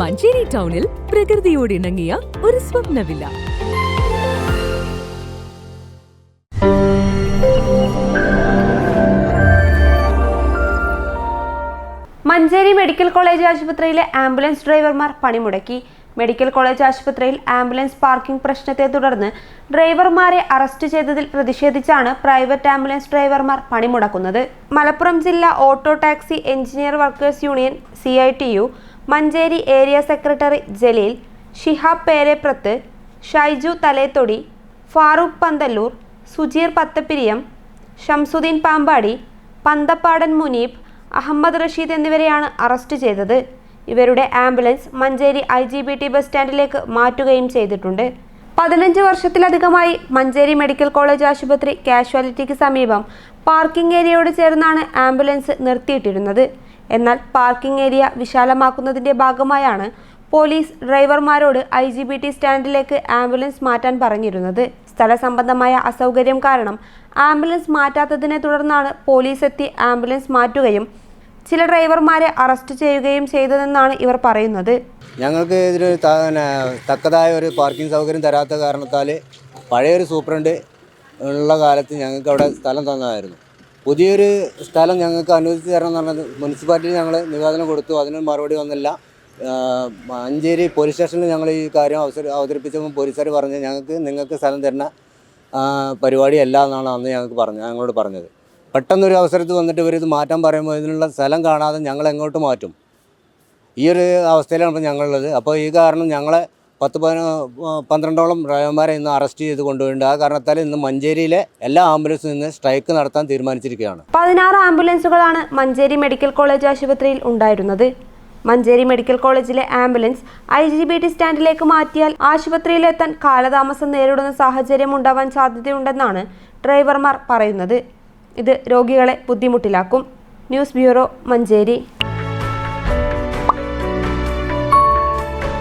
മഞ്ചേരി ടൗണിൽ പ്രകൃതിയോട് ഇണങ്ങിയ ഒരു സ്വപ്നവില്ല. മഞ്ചേരി മെഡിക്കൽ കോളേജ് ആശുപത്രിയിലെ ആംബുലൻസ് ഡ്രൈവർമാർ പണിമുടക്കി. മെഡിക്കൽ കോളേജ് ആശുപത്രിയിൽ ആംബുലൻസ് പാർക്കിംഗ് പ്രശ്നത്തെ തുടർന്ന് ഡ്രൈവർമാരെ അറസ്റ്റ് ചെയ്തതിൽ പ്രതിഷേധിച്ചാണ് പ്രൈവറ്റ് ആംബുലൻസ് ഡ്രൈവർമാർ പണിമുടക്കുന്നത്. മലപ്പുറം ജില്ലാ auto taxi engineer workers union C Manjeri area secretary Jaleel Shihab Pereprath Shaiju Thalethodi Farooq Pandalur Sujeer Pathappiriyam Shamsuddin Pampady Panthappadan Muneeb Ahammed Rasheed എന്നിവരെയാണ് arrest ചെയ്തത്. ഇവരുടെ ambulance Manjeri I G B T bus സ്റ്റാൻഡിലേക്ക് മാറ്റുകയും ചെയ്തിട്ടുണ്ട്. പതിനഞ്ച് വർഷത്തിലധികമായി Manjeri medical college ആശുപത്രി കാഷ്വാലിറ്റിക്ക് സമീപം parking ഏരിയയോട് ചേർന്നാണ് ആംബുലൻസ് നിർത്തിയിട്ടിരുന്നത്. എന്നാൽ പാർക്കിംഗ് ഏരിയ വിശാലമാക്കുന്നതിന്റെ ഭാഗമായാണ് പോലീസ് ഡ്രൈവർമാരോട് ഐ ജി ബി ടി സ്റ്റാൻഡിലേക്ക് ആംബുലൻസ് മാറ്റാൻ പറഞ്ഞിരുന്നത്. സ്ഥല സംബന്ധമായ അസൗകര്യം കാരണം ആംബുലൻസ് മാറ്റാത്തതിനെ തുടർന്നാണ് പോലീസ് എത്തി ആംബുലൻസ് മാറ്റുകയും ചില ഡ്രൈവർമാരെ അറസ്റ്റ് ചെയ്യുകയും ചെയ്തതെന്നാണ് ഇവർ പറയുന്നത്. ഞങ്ങൾക്ക് ഇതിന് തക്കതായ ഒരു പാർക്കിംഗ് സൗകര്യം തരാത്ത കാരണത്താൽ പഴയൊരു സൂപ്രണ്ട് ഉള്ള കാലത്ത് ഞങ്ങൾക്ക് അവിടെ സ്ഥലം തന്നതായിരുന്നു. പുതിയൊരു സ്ഥലം ഞങ്ങൾക്ക് അനുവദിച്ച് തരണം എന്ന് പറഞ്ഞത് മുനിസിപ്പാലിറ്റി ഞങ്ങൾ നിവേദനം കൊടുത്തു. അതിന് മറുപടി വന്നില്ല. മഞ്ചേരി പോലീസ് സ്റ്റേഷനിൽ ഞങ്ങൾ ഈ കാര്യം അവസര അവതരിപ്പിച്ചപ്പോൾ പോലീസുകാർ പറഞ്ഞ് ഞങ്ങൾക്ക് നിങ്ങൾക്ക് സ്ഥലം തരുന്ന പരിപാടിയല്ല എന്നാണ് അന്ന് ഞങ്ങൾക്ക് പറഞ്ഞത് ഞങ്ങളോട് പറഞ്ഞത്. പെട്ടെന്നൊരു അവസരത്തിൽ വന്നിട്ട് ഇവർ ഇത് മാറ്റാൻ പറയുമ്പോൾ ഇതിനുള്ള സ്ഥലം കാണാതെ ഞങ്ങൾ എങ്ങോട്ട് മാറ്റും? ഈ ഒരു അവസ്ഥയിലാണ് ഞങ്ങളുള്ളത്. അപ്പോൾ ഈ കാരണം ഞങ്ങളെ പത്ത് പതിന പന്ത്രണ്ടോളം ഡ്രൈവർമാരെ ഇന്ന് അറസ്റ്റ് ചെയ്ത് കൊണ്ടുപോയിട്ടുണ്ട് ആ കാരണത്താൽ ഇന്ന് മഞ്ചേരിയിലെ എല്ലാ ആംബുലൻസിൽ നിന്ന് സ്ട്രൈക്ക് നടത്താൻ തീരുമാനിച്ചിരിക്കുകയാണ്. പതിനാറ് ആംബുലൻസുകളാണ് മഞ്ചേരി മെഡിക്കൽ കോളേജ് ആശുപത്രിയിൽ ഉണ്ടായിരുന്നത്. മഞ്ചേരി മെഡിക്കൽ കോളേജിലെ ambulance I G B T സ്റ്റാൻഡിലേക്ക് മാറ്റിയാൽ ആശുപത്രിയിലെത്താൻ കാലതാമസം നേരിടുന്ന സാഹചര്യം ഉണ്ടാവാൻ സാധ്യതയുണ്ടെന്നാണ് ഡ്രൈവർമാർ പറയുന്നത്. ഇത് രോഗികളെ ബുദ്ധിമുട്ടിലാക്കും. News bureau Manjeri.